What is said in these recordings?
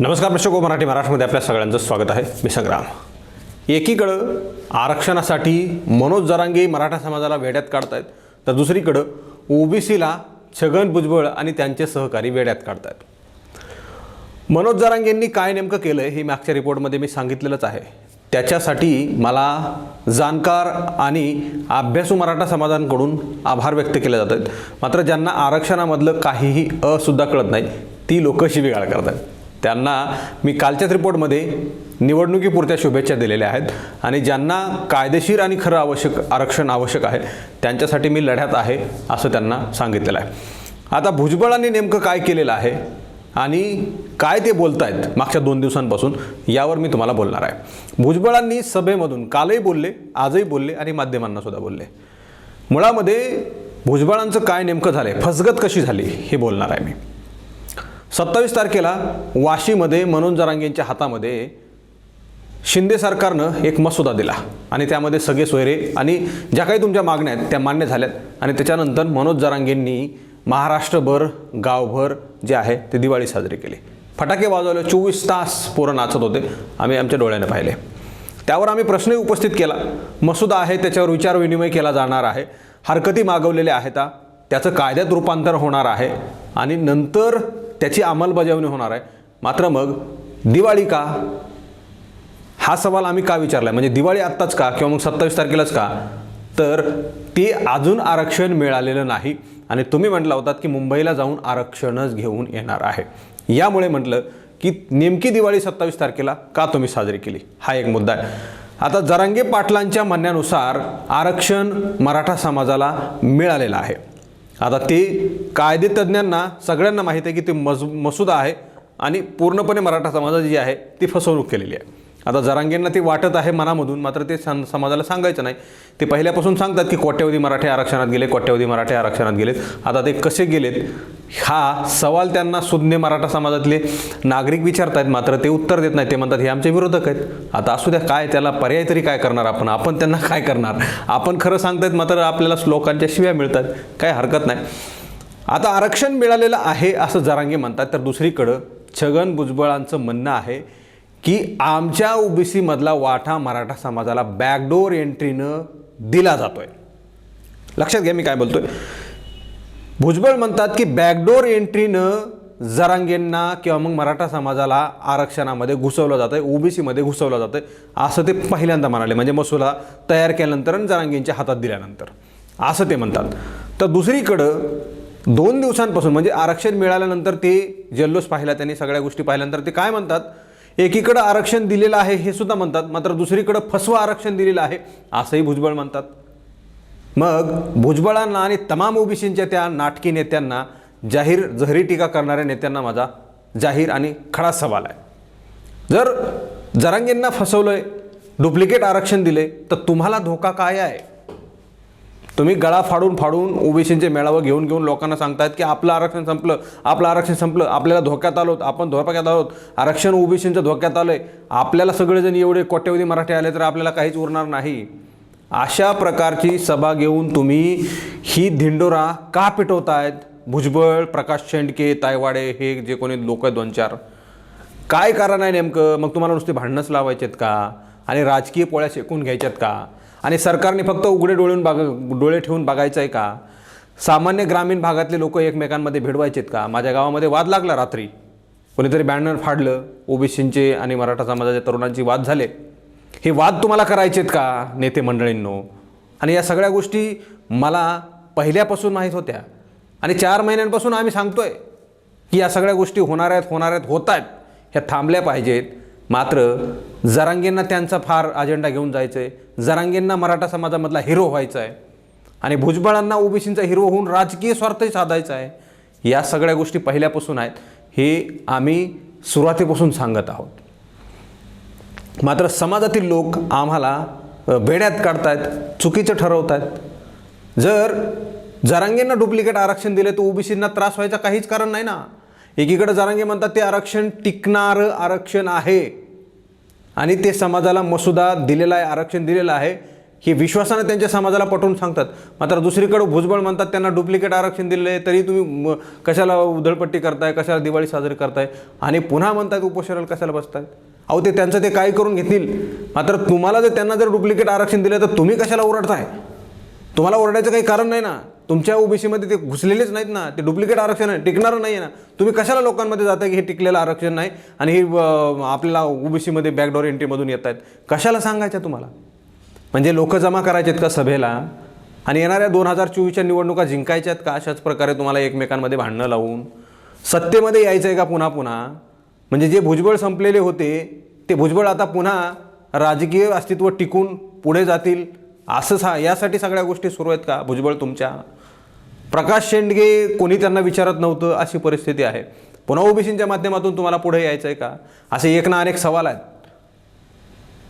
नमस्कार प्रेक्षको हो, मराठी महाराष्ट्रामध्ये आपल्या सगळ्यांचं स्वागत आहे. मी संग्राम. एकीकडं आरक्षणासाठी मनोज जरांगे मराठा समाजाला वेड्यात काढतायत तर दुसरीकडं ओबीसीला छगन भुजबळ आणि त्यांचे सहकारी वेड्यात काढतायत. मनोज जरांगेंनी काय नेमकं केलं आहे हे मागच्या रिपोर्टमध्ये मी सांगितलेलंच आहे. त्याच्यासाठी मला जाणकार आणि अभ्यासू मराठा समाजांकडून आभार व्यक्त केले जात आहेत मात्र ज्यांना आरक्षणामधलं काहीही असुद्धा कळत नाही ती लोक करत करतात त्यांना मी कालच्याच रिपोर्टमध्ये निवडणुकीपुरत्या शुभेच्छा दिलेल्या आहेत. आणि ज्यांना कायदेशीर आणि खरं आवश्यक आरक्षण आवश्यक आहे त्यांच्यासाठी मी लढ्यात आहे असं त्यांना सांगितलेलं आहे. आता भुजबळांनी नेमकं काय केलेलं आहे आणि काय ते बोलत आहेत मागच्या दोन दिवसांपासून यावर मी तुम्हाला बोलणार आहे. भुजबळांनी सभेमधून कालही बोलले आजही बोलले आणि माध्यमांनासुद्धा बोलले. मुळामध्ये भुजबळांचं काय नेमकं झालं आहे फसगत कशी झाली हे बोलणार आहे मी. सत्तावीस तारखेला वाशीमध्ये मनोज जरांगेंच्या हातामध्ये शिंदे सरकारनं एक मसुदा दिला. आणि त्यामध्ये सगळे सोयरे आणि ज्या काही तुमच्या मागण्या आहेत त्या मान्य झाल्यात. आणि त्याच्यानंतर मनोज जरांगेंनी महाराष्ट्रभर गावभर जे आहे ते दिवाळी साजरी केली. फटाके वाजवले चोवीस तास पोरं नाचत होते. आम्ही आमच्या डोळ्याने पाहिले. त्यावर आम्ही प्रश्नही उपस्थित केला. मसुदा आहे त्याच्यावर विचारविनिमय केला जाणार आहे. हरकती मागवलेल्या आहेत त्याचं कायद्यात रूपांतर होणार आहे. आणि नंतर त्याची अंमलबजावणी होणार आहे. मात्र मग दिवाळी का? हा सवाल आम्ही का विचारला म्हणजे दिवाळी आत्ताच का किंवा मग सत्तावीस तारखेलाच का? तर ते अजून आरक्षण मिळालेलं नाही आणि तुम्ही म्हटला होतात की मुंबईला जाऊन आरक्षणच घेऊन येणार आहे. यामुळे म्हटलं की नेमकी दिवाळी सत्तावीस तारखेला का तुम्ही साजरी केली? हा एक मुद्दा आहे. आता जरांगे पाटलांच्या म्हणण्यानुसार आरक्षण मराठा समाजाला मिळालेलं आहे. आता ते कायदेतज्ञांना सगळ्यांना माहीत आहे की ते मज मसुदा आहे आणि पूर्णपणे मराठा समाजाची जी आहे ती फसवणूक केलेली आहे. आता जरांगेंना ते वाटत आहे मनामधून मात्र ते सं समाजाला सांगायचं नाही. ते पहिल्यापासून सांगतात की कोट्यवधी मराठे आरक्षणात गेले कोट्यवधी मराठे आरक्षणात गेलेत. आता ते कसे गेलेत? हा सवाल त्यांना सुज्ञ मराठा समाजातले नागरिक विचारतायत मात्र ते उत्तर देत नाही ते म्हणतात हे आमचे विरोधक आहेत. आता असू द्या काय त्याला पर्याय तरी काय करणार आपण? आपण त्यांना काय करणार? आपण खरं सांगतायत मात्र आपल्याला श्लोकांच्या शिव्या मिळतात. काय हरकत नाही. आता आरक्षण मिळालेलं आहे असं जरांगे म्हणतात. तर दुसरीकडं छगन भुजबळांचं म्हणणं आहे की आमच्या ओबीसीमधला वाटा मराठा समाजाला बॅकडोर एंट्रीनं दिला जातोय. लक्षात घ्या मी काय बोलतोय. भुजबळ म्हणतात की बॅकडोर एंट्रीनं जरांगेंना किंवा मग मराठा समाजाला आरक्षणामध्ये घुसवलं जातं आहे ओबीसीमध्ये घुसवलं जातं आहे असं ते पहिल्यांदा म्हणाले. म्हणजे मसुदा तयार केल्यानंतर आणि जरांगेंच्या हातात दिल्यानंतर. असं ते म्हणतात. तर दुसरीकडं दोन दिवसांपासून म्हणजे आरक्षण मिळाल्यानंतर ते जल्लोष पाहिला त्यांनी सगळ्या गोष्टी पाहिल्यानंतर ते काय म्हणतात? एकीकडं आरक्षण दिलेलं आहे हे सुद्धा म्हणतात. मात्र दुसरीकडं फसवं आरक्षण दिलेलं आहे असंही भुजबळ म्हणतात. मग भुजबळांना आणि तमाम ओबीसींच्या त्या नाटकी नेत्यांना जाहीर जहरी टीका करणाऱ्या नेत्यांना माझा जाहीर आणि खडा सवाल आहे. जर जरांगेंना आहे डुप्लिकेट आरक्षण दिले तर तुम्हाला धोका काय आहे? तुम्ही गळा फाडून फाडून ओबीसींचे मेळावं घेऊन घेऊन लोकांना सांगतायत की आपलं आरक्षण संपलं आपलं आरक्षण संपलं आपल्याला धोक्यात आलोत आपण धोक्यात आहोत आरक्षण ओबीसींचं धोक्यात आलं आहे आपल्याला सगळेजण एवढे कोट्यवधी मराठी आले तर आपल्याला काहीच उरणार नाही. अशा प्रकारची सभा घेऊन तुम्ही ही धिंडोरा का पिटवतायत? भुजबळ प्रकाश शेंडके तायवाडे हे जे कोणी लोक आहेत दोन चार. काय कारण आहे नेमकं? मग तुम्हाला नुसते भांडणंच लावायचेत का? आणि राजकीय पोळ्या शेकून घ्यायच्यात का? आणि सरकारने फक्त उघडे डोळून बघ डोळे ठेवून बघायचं आहे का? सामान्य ग्रामीण भागातले लोक एकमेकांमध्ये भेटवायचेत का? माझ्या गावामध्ये वाद लागला रात्री. कोणीतरी बॅनर फाडलं ओबीसींचे आणि मराठा समाजाच्या तरुणांची वाद झाले. हे वाद तुम्हाला करायचेत का नेते मंडळींनो? आणि या सगळ्या गोष्टी मला पहिल्यापासून माहीत होत्या. आणि चार महिन्यांपासून आम्ही सांगतोय की या सगळ्या गोष्टी होणार आहेत होणार आहेत होत आहेत ह्या थांबल्या पाहिजेत. मात्र जरांगेंना त्यांचा फार अजेंडा घेऊन जायचं आहे जरांगेंना मराठा समाजामधला हिरो व्हायचा आहे आणि भुजबळांना ओबीसींचा हिरो होऊन राजकीय स्वार्थही साधायचा आहे या सगळ्या गोष्टी पहिल्यापासून आहेत हे आम्ही सुरुवातीपासून सांगत आहोत. मात्र समाजातील लोक आम्हाला वेड्यात काढतायत चुकीचं ठरवत आहेत जर जरांगेंना डुप्लिकेट आरक्षण दिले तर ओबीसींना त्रास व्हायचा काहीच कारण नाही ना. एकीकडे जरांगे म्हणतात ते आरक्षण टिकणारं आरक्षण आहे. आणि ते समाजाला मसुदा दिलेला आहे आरक्षण दिलेलं आहे. हे विश्वासानं त्यांच्या समाजाला पटवून सांगतात. मात्र दुसरीकडं भुजबळ म्हणतात त्यांना डुप्लिकेट आरक्षण दिलेलं आहे तरी तुम्ही म- कशाला उधळपट्टी करताय कशाला दिवाळी साजरी करताय? आणि पुन्हा म्हणतात उपोषणाला कशाला बसतायत अहो ते त्यांचं ते काय करून घेतील. मात्र तुम्हाला जर त्यांना जर डुप्लिकेट आरक्षण दिलं तर तुम्ही कशाला ओरडताय? तुम्हाला ओरडायचं काही कारण नाही ना? तुमच्या ओबीसीमध्ये ते घुसलेलेच नाहीत ना. ते डुप्लिकेट आरक्षण आहे. टिकणारं नाही आहे ना. तुम्ही कशाला लोकांमध्ये जाताय की हे टिकलेलं आरक्षण नाही आणि हे आपल्याला ओबीसीमध्ये बॅकडोर एंट्रीमधून येत आहेत? कशाला सांगायचं तुम्हाला? म्हणजे लोक जमा करायचे आहेत का सभेला? आणि येणाऱ्या दोन हजार चोवीसच्या निवडणुका जिंकायच्या आहेत का? अशाच प्रकारे तुम्हाला एकमेकांमध्ये भांडणं लावून. सत्तेमध्ये यायचं आहे का पुन्हा पुन्हा? म्हणजे जे भुजबळ संपलेले होते ते भुजबळ आता पुन्हा राजकीय अस्तित्व टिकून पुढे जातील? असं सा यासाठी सगळ्या गोष्टी सुरू आहेत का? भुजबळ तुमच्या? प्रकाश शेंडगे कोणी त्यांना विचारत नव्हतं अशी परिस्थिती आहे. पुन्हा ओबीसींच्या माध्यमातून तुम्हाला पुढे यायचं आहे का? असे एक ना अनेक सवाल आहेत.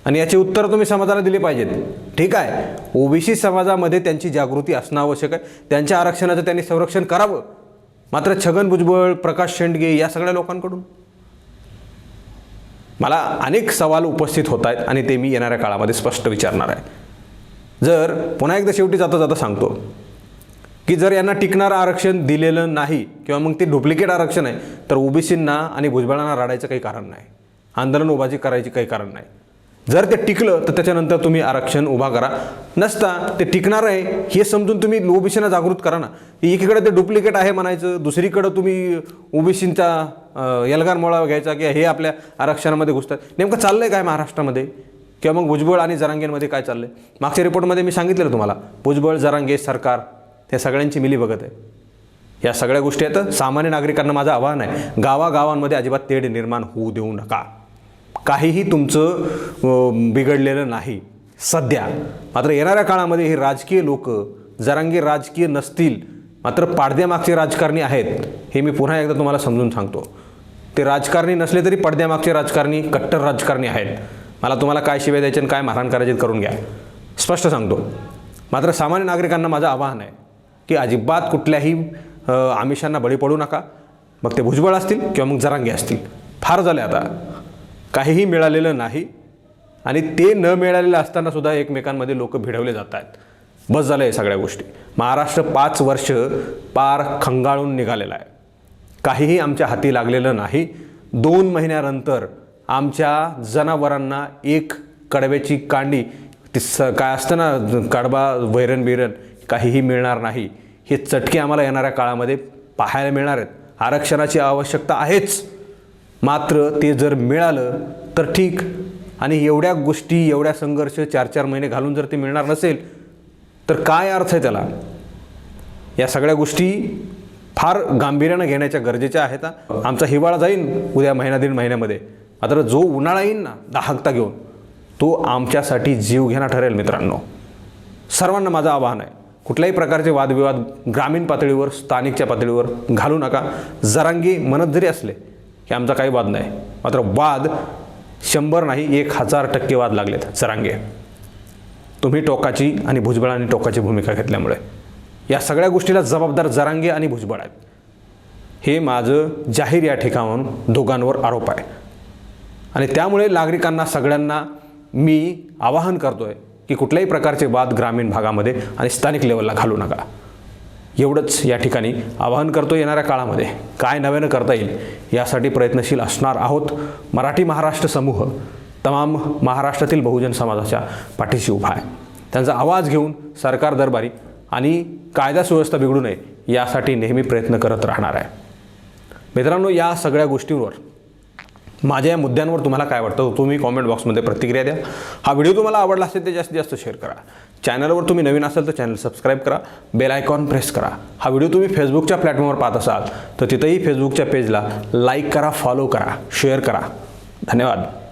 आणि याची उत्तरं तुम्ही समाजाला दिली पाहिजेत. ठीक आहे. ओबीसी समाजामध्ये त्यांची जागृती असणं आवश्यक आहे. त्यांच्या आरक्षणाचं त्यांनी संरक्षण करावं. मात्र छगन भुजबळ प्रकाश शेंडगे या सगळ्या लोकांकडून? मला अनेक सवाल उपस्थित होत आहेत आणि ते मी येणाऱ्या काळामध्ये स्पष्ट विचारणार आहे. जर पुन्हा एकदा शेवटी जाता जाता सांगतो. की जर यांना टिकणारं आरक्षण दिलेलं नाही किंवा मग ते डुप्लिकेट आरक्षण आहे तर ओबीसींना आणि भुजबळांना रडायचं काही कारण नाही. आंदोलन उभाजी करायची काही कारण नाही. जर ते टिकलं तर त्याच्यानंतर तुम्ही आरक्षण उभा करा. नसता ते टिकणार आहे हे समजून तुम्ही ओबीसीना जागृत करा ना. एकीकडे ते डुप्लिकेट आहे म्हणायचं दुसरीकडं तुम्ही ओबीसींचा यलगार मोळा घ्यायचा की हे आपल्या आरक्षणामध्ये घुसतात. नेमकं चाललंय काय महाराष्ट्रामध्ये? किंवा मग भुजबळ आणि जरांगेंमध्ये काय चाललंय? मागच्या रिपोर्टमध्ये मी सांगितलेलं तुम्हाला भुजबळ जरांगे सरकार त्या सगळ्यांची मिली बघत आहे. या सगळ्या गोष्टी आहेत. सामान्य नागरिकांना माझं आव्हान आहे. गावागावांमध्ये अजिबात तेढ निर्माण होऊ देऊ नका. काहीही तुमचं बिघडलेलं नाही. सध्या. मात्र येणाऱ्या काळामध्ये हे राजकीय लोक जरांगी राजकीय नसतील मात्र पाडद्यामागचे राजकारणी आहेत हे मी पुन्हा एकदा तुम्हाला समजून सांगतो. ते राजकारणी नसले तरी पडद्यामागचे राजकारणी कट्टर राजकारणी आहेत. मला तुम्हाला काय शिव्या द्यायचे आणि काय मारहाण करायचे करून घ्या. स्पष्ट सांगतो. मात्र सामान्य नागरिकांना माझं आवाहन आहे. की अजिबात कुठल्याही आमिषांना बळी पडू नका. मग ते भुजबळ असतील किंवा मग जरांगे असतील. फार झाले आता. काहीही मिळालेलं नाही आणि ते न मिळालेलं असतानासुद्धा एकमेकांमध्ये लोक भिडवले जात आहेत बस झालं आहे सगळ्या गोष्टी. महाराष्ट्र पाच वर्ष पार खंगाळून निघालेला आहे. काहीही आमच्या हाती लागलेलं नाही. दोन महिन्यानंतर आमच्या जनावरांना एक कडव्याची कांडी ती स काय असतं ना कडबा वैरण बिरण काहीही मिळणार नाही. हे चटके आम्हाला येणाऱ्या काळामध्ये पाहायला मिळणार आहेत. आरक्षणाची आवश्यकता आहेच. मात्र ते जर मिळालं तर ठीक. आणि एवढ्या गोष्टी एवढ्या संघर्ष चार चार महिने घालून जर ते मिळणार नसेल तर काय अर्थ आहे त्याला? या सगळ्या गोष्टी फार गांभीर्यानं घेण्याच्या गरजेच्या आहेत आमचा हिवाळा जाईन उद्या महिना दीड महिन्यामध्ये. मात्र जो उन्हाळा येईन ना दहाकता घेऊन तो आमच्यासाठी जीवघेणा ठरेल मित्रांनो. सर्वांना माझं आवाहन आहे. कुठल्याही प्रकारचे वादविवाद ग्रामीण पातळीवर स्थानिकच्या पातळीवर घालू नका. जरांगी म्हणत जरी असले की आमचा काही वाद नाही. मात्र वाद शंभर नाही एक हजार टक्के वाद लागलेत जरांगे. तुम्ही टोकाची आणि भुजबळांनी टोकाची भूमिका घेतल्यामुळे. या सगळ्या गोष्टीला जबाबदार जरांगे आणि भुजबळ आहेत. हे माझं जाहीर या ठिकाणाहून दोघांवर आरोप आहे. आणि त्यामुळे नागरिकांना सगळ्यांना मी आवाहन करतो आहे की कुठल्याही प्रकारचे वाद ग्रामीण भागामध्ये आणि स्थानिक लेवलला घालू नका. एवढंच या ठिकाणी आवाहन करतो येणाऱ्या काळामध्ये. काय नव्यानं करता येईल यासाठी प्रयत्नशील असणार आहोत मराठी महाराष्ट्र समूह. तमाम महाराष्ट्रातील बहुजन समाजाच्या पाठीशी उभा आहे. त्यांचा आवाज घेऊन सरकार दरबारी आणि कायदा सुव्यवस्था बिघडू नये यासाठी नेहमी प्रयत्न करत राहणार आहे. मित्रांनो या सगळ्या गोष्टींवर माझ्या या मुद्द्यांवर तुम्हाला काय वाटतं तुम्ही कॉमेंट बॉक्समध्ये प्रतिक्रिया द्या. हा व्हिडिओ तुम्हाला आवडला असेल तर जास्तीत जास्त शेअर करा. चॅनलवर तुम्ही नवीन असाल तर चॅनल सबस्क्राईब करा. बेल आयकॉन प्रेस करा. हा व्हिडिओ तुम्ही फेसबुकच्या प्लॅटफॉर्मवर पाहत असाल तर तिथंही फेसबुकच्या पेजला लाईक करा फॉलो करा शेअर करा. धन्यवाद.